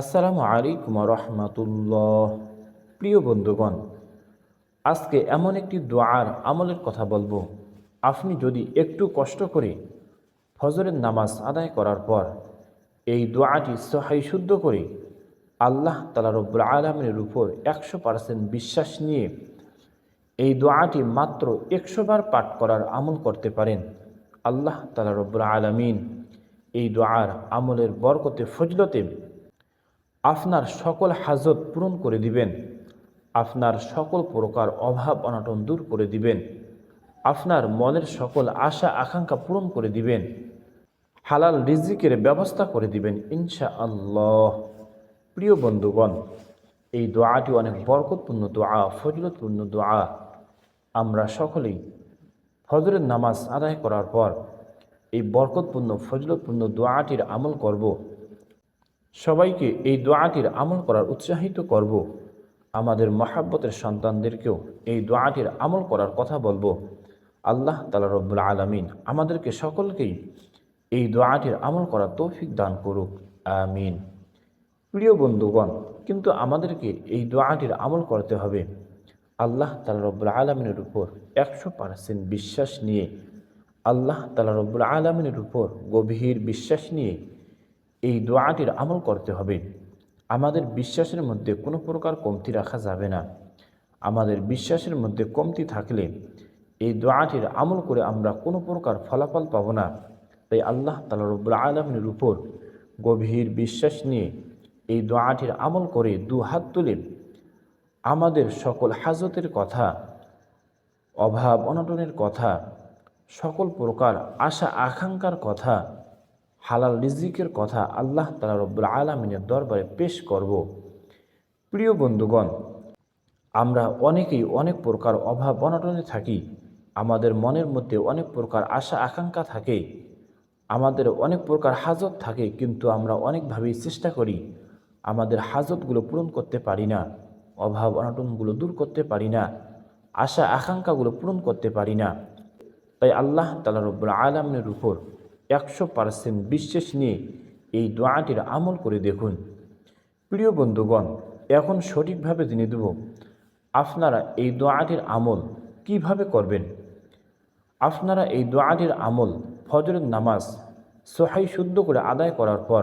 আসসালামু আলাইকুম রহমাতুল্লাহ প্রিয় বন্ধুগণ, আজকে এমন একটি দোয়ার আমলের কথা বলব। আপনি যদি একটু কষ্ট করে ফজরের নামাজ আদায় করার পর এই দোয়াটি সহাই শুদ্ধ করে আল্লাহ তালা রব্বুল আলমের উপর একশো পার্সেন্ট বিশ্বাস নিয়ে এই দোয়াটি মাত্র একশো বার পাঠ করার আমল করতে পারেন। আল্লাহ তালা রব্বুল আলমিন এই দোয়ার আমলের বরকতে, ফজলতে আপনার সকল হাজত পূরণ করে দিবেন। আপনার সকল প্রকার অভাব অনাটন দূর করে দিবেন। আপনার মনের সকল আশা আকাঙ্ক্ষা পূরণ করে দিবেন। হালাল রিজিকের ব্যবস্থা করে দিবেন ইনশা আল্লাহ প্রিয় বন্ধুগণ, এই দোয়াটি অনেক বরকতপূর্ণ দোয়া, ফজলতপূর্ণ দোয়া। আমরা সকলেই ফজরের নামাজ আদায় করার পর এই বরকতপূর্ণ, ফজলতপূর্ণ দোয়াটির আমল করব। সবাইকে এই দোয়াটির আমল করার উৎসাহিত করব। আমাদের মহাব্বতের সন্তানদেরকেও এই দোয়াটির আমল করার কথা বলব। আল্লাহ তালা রব্বুল আলমিন আমাদেরকে সকলকেই এই দোয়াটির আমল করার তৌফিক দান করুক। আমিন। প্রিয় বন্ধুগণ, কিন্তু আমাদেরকে এই দোয়াটির আমল করতে হবে। আল্লাহ তালা রব্বুল আলমিনের উপর একশো পার্সেন্ট বিশ্বাস নিয়ে, আল্লাহ তালা রব্বুল আলমিনের উপর গভীর বিশ্বাস নিয়ে এই দোয়াটির আমল করতে হবে। আমাদের বিশ্বাসের মধ্যে কোনো প্রকার কমতি রাখা যাবে না। আমাদের বিশ্বাসের মধ্যে কমতি থাকলে এই দোয়াটির আমল করে আমরা কোনো প্রকার ফলাফল পাবো না। তাই আল্লাহ তালা রব্বুল আলমিনের উপর গভীর বিশ্বাস নিয়ে এই দোয়াটির আমল করে দু হাত তুলে আমাদের সকল হাজতের কথা, অভাব অনটনের কথা, সকল প্রকার আশা আকাঙ্ক্ষার কথা হালাল রিজিকের কথা আল্লাহ তালা রব্বুল আলমিনের দরবারে পেশ করব। প্রিয় বন্ধুগণ, আমরা অনেকেই অনেক প্রকার অভাব অনটনে থাকি, আমাদের মনের মধ্যে অনেক প্রকার আশা আকাঙ্ক্ষা থাকে, আমাদের অনেক প্রকার হাজত থাকে, কিন্তু আমরা অনেকভাবেই চেষ্টা করি আমাদের হাজতগুলো পূরণ করতে পারি না, অভাব অনটনগুলো দূর করতে পারি না, আশা আকাঙ্ক্ষাগুলো পূরণ করতে পারি না। তাই আল্লাহ তালা রব্বুল আলমের উপর একশো পার্সেন্ট বিশ্বাস নিয়ে এই দোয়াটির আমল করে দেখুন। প্রিয় বন্ধুগণ, এখন সঠিকভাবে জেনে দেব, আপনারা এই দোয়াটির আমল কীভাবে করবেন? আপনারা এই দোয়াটির আমল ফজরের নামাজ সোহাই শুদ্ধ করে আদায় করার পর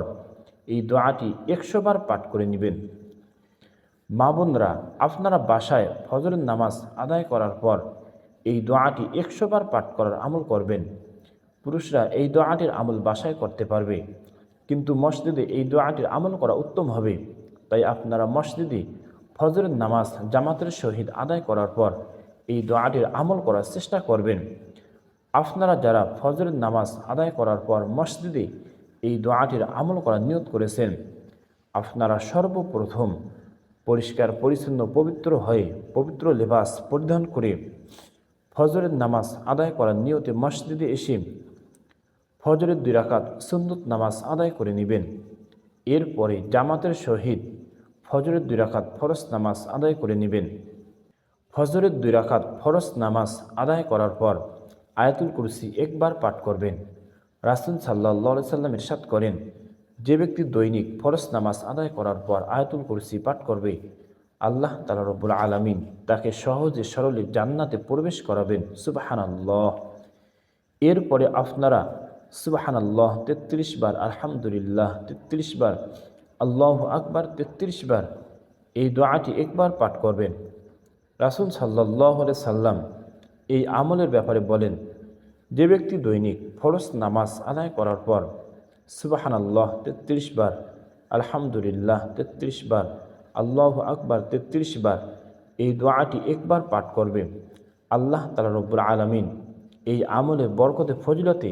এই দোয়াটি একশো বার পাঠ করে নেবেন। মা বোনরা, আপনারা বাসায় ফজরের নামাজ আদায় করার পর এই দোয়াটি একশো বার পাঠ করার আমল করবেন। পুরুষরা এই দোয়াটির আমল বাসায় করতে পারবে। কিন্তু মসজিদে এই দোয়াটির আমল করা উত্তম হবে। তাই আপনারা মসজিদে ফজরের নামাজ, জামাতের শহীদ আদায় করার পর এই দোয়াটির আমল করার চেষ্টা করবেন। আপনারা যারা ফজরের নামাজ আদায় করার পর মসজিদে এই দোয়াটির আমল করার নিয়ত করেছেন, আপনারা সর্বপ্রথম পরিষ্কার, পরিচ্ছন্ন, পবিত্র হয়ে পবিত্র লেবাস পরিধান করে ফজরের নামাজ আদায় করার নিয়তে মসজিদে এসে ফজরের দুই রাকাত সুন্নত নামাজ আদায় করে নেবেন। এরপরে জামাতের সহিত ফজরের দুই রাকাত ফরস নামাজ আদায় করে নেবেন। ফজরের দুই রাকাত ফরস নামাজ আদায় করার পর আয়াতুল কুরসি একবার পাঠ করবেন। রাসুল সাল্লাহ সাল্লাম ইরশাদ করেন, যে ব্যক্তি দৈনিক ফরস নামাজ আদায় করার পর আয়াতুল কুরসি পাঠ করবে, আল্লাহ তালা রব্বুল আলমিন তাকে সহজে সরলে জান্নাতে প্রবেশ করাবেন। সুবাহান আল্লাহ এরপরে আপনারা সুবাহান আল্লাহ তেত্রিশ বার আলহামদুলিল্লাহ, তেত্রিশ বার আল্লাহ আকবার, তেত্রিশ বার এই দোয়াটি একবার পাঠ করবেন। রাসুল সাল্লাহ সাল্লাম এই আমলের ব্যাপারে বলেন, যে ব্যক্তি দৈনিক ফরস নামাজ আদায় করার পর সুবাহান আল্লাহ তেত্রিশ বার আলহামদুলিল্লাহ, তেত্রিশ বার আল্লাহ আকবার, তেত্রিশ বার এই দোয়াটি একবার পাঠ করবে আল্লাহ তালা রব্বুল আলমিন এই আমলে বরকতে, ফজিলতে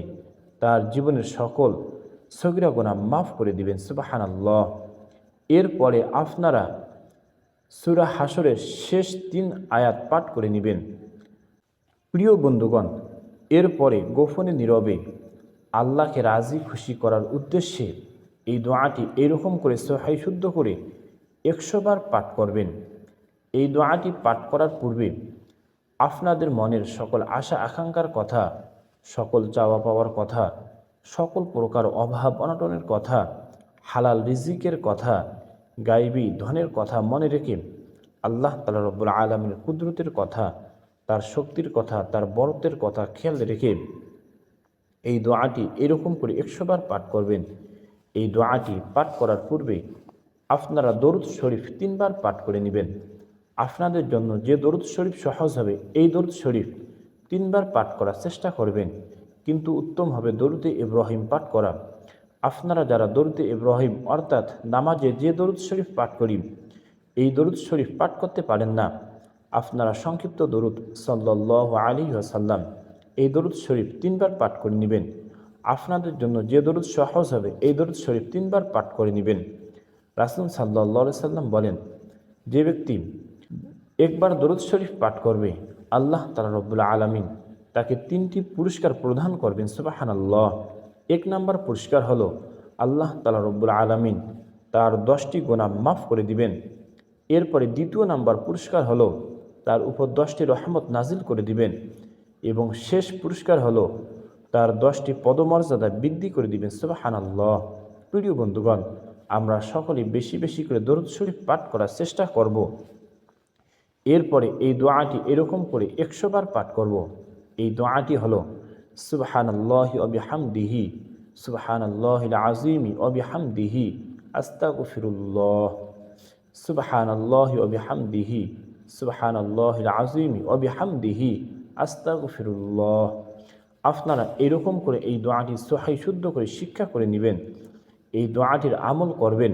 তার জীবনের সকল সগিরা গোনা মাফ করে দিবেন সুবাহান আল্লাহ এরপরে আপনারা সুরা হাসরের শেষ তিন আয়াত পাঠ করে নেবেন। প্রিয় বন্ধুগণ, এরপরে গোপনে নীরবে আল্লাহকে রাজি খুশি করার উদ্দেশ্যে এই দোয়াটি এরকম করে সহাই শুদ্ধ করে একশোবার পাঠ করবেন। এই দোয়াটি পাঠ করার পূর্বে আপনাদের মনের সকল আশা আকাঙ্ক্ষার কথা সকল চাওয়া পাওয়ার কথা, সকল প্রকার অভাব অনটনের কথা, হালাল রিজিকের কথা, গাইবি ধনের কথা মনে রেখে আল্লাহ তালা রব্বুল আলমের কুদরতের কথা, তার শক্তির কথা, তার বরত্বের কথা খেয়াল রেখে এই দোয়াটি এরকম করে একশোবার পাঠ করবেন। এই দোয়াটি পাঠ করার পূর্বে আপনারা দরুদ শরীফ তিনবার পাঠ করে নেবেন। আপনাদের জন্য যে দরুদ শরীফ সহজ হবে, এই দরুদ শরীফ তিনবার পাঠ করার চেষ্টা করবেন। কিন্তু উত্তম হবে দরুদে ইব্রাহিম পাঠ করা। আপনারা যারা দরুদে ইব্রাহিম, অর্থাৎ নামাজে যে দরুদ শরীফ পাঠ করি, এই দরুদ শরীফ পাঠ করতে পারেন না। আপনারা সংক্ষিপ্ত দরুদ সাল্লাহ আলী সাল্লাম এই দরুদ শরীফ তিনবার পাঠ করে নেবেন। আপনাদের জন্য যে দরুদ সহজ হবে, এই দরুদ শরীফ তিনবার পাঠ করে নেবেন। রাসুল সাল্লাহ সাল্লাম বলেন, যে ব্যক্তি একবার দরুদ শরীফ পাঠ করবে আল্লাহ তালা রব্বুল আলমিন তাকে তিনটি পুরস্কার প্রদান করবেন সুবাহান আল্লাহ এক নম্বর পুরস্কার হলো আল্লাহ তালা রব্বুল আলমিন তার দশটি গোনা মাফ করে দিবেন। এরপরে দ্বিতীয় নাম্বার পুরস্কার হলো তার উপর দশটি রহমত নাজিল করে দিবেন এবং শেষ পুরস্কার হলো তার দশটি পদমর্যাদা বৃদ্ধি করে দিবেন সুবাহান আল্লাহ প্রিয় বন্ধুগণ, আমরা সকলে বেশি বেশি করে দরুদ শরীফ পাঠ করার চেষ্টা করব। এরপরে এই দোয়াটি এরকম করে একশো বার পাঠ করব। এই দোয়াটি হলো সুবহান আল্লাহ অবিহামদিহি সুবহান আল্লাহ আজিমি অবিহামদিহি আস্তাগফিরুল্লাহ সুবহান আল্লাহ অবিহামদিহি সুবহান আল্লাহ আজিমি অবিহামদিহি আস্তাগফিরুল্লাহ। আপনারা এরকম করে এই দোয়াটি সহাই শুদ্ধ করে শিক্ষা করে নেবেন, এই দোয়াটির আমল করবেন।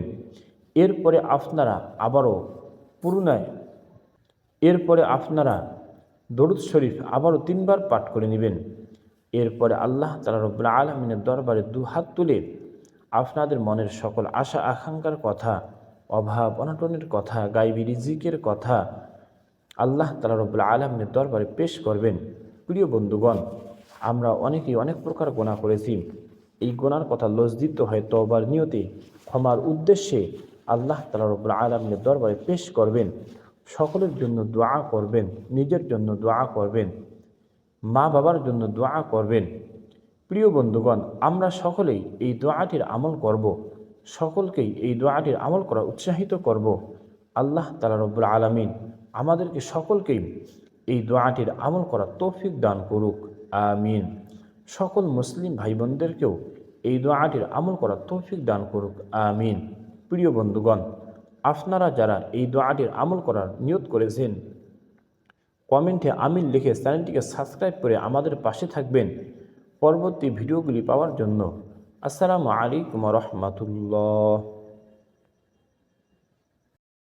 এরপরে আপনারা আবারও পুরনায় এরপরে আপনারা দরুদ শরীফ আবারও তিনবার পাঠ করে নেবেন। এরপরে আল্লাহ তালা রব্লা আলমিনের দরবারে দু হাত তুলে আপনাদের মনের সকল আশা, আকাঙ্ক্ষার কথা, অভাব, অনটনের কথা গাইবি রিজিকের কথা আল্লাহ তালা রব্লা আলমিনের দরবারে পেশ করবেন। প্রিয় বন্ধুগণ, আমরা অনেকেই অনেক প্রকার গোনা করেছি। এই গোনার কথা লজ্জিত হয় তবার নিয়তে ক্ষমার উদ্দেশ্যে আল্লাহ তালা রব্লা আলমিনের দরবারে পেশ করবেন। সকলের জন্য দোয়া করবেন, নিজের জন্য দোয়া করবেন, মা বাবার জন্য দোয়া করবেন। প্রিয় বন্ধুগণ, আমরা সকলেই এই দোয়াটির আমল করব, সকলকেই এই দোয়াটির আমল করা উৎসাহিত করব। আল্লাহ তালা রব্বুল আলমিন আমাদেরকে সকলকেই এই দোয়াটির আমল করা তৌফিক দান করুক, আমিন। সকল মুসলিম ভাই বোনদেরকেও এই দোয়াটির আমল করা তৌফিক দান করুক, আমিন। প্রিয় বন্ধুগণ আপনারা যারা এই দোয়াটির আমল করার নিয়োগ করেছেন, কমেন্টে আমিন লিখে চ্যানেলটিকে সাবস্ক্রাইব করে আমাদের পাশে থাকবেন পরবর্তী ভিডিওগুলি পাওয়ার জন্য। আসসালামু আলাইকুম রহমতুল্লাহ।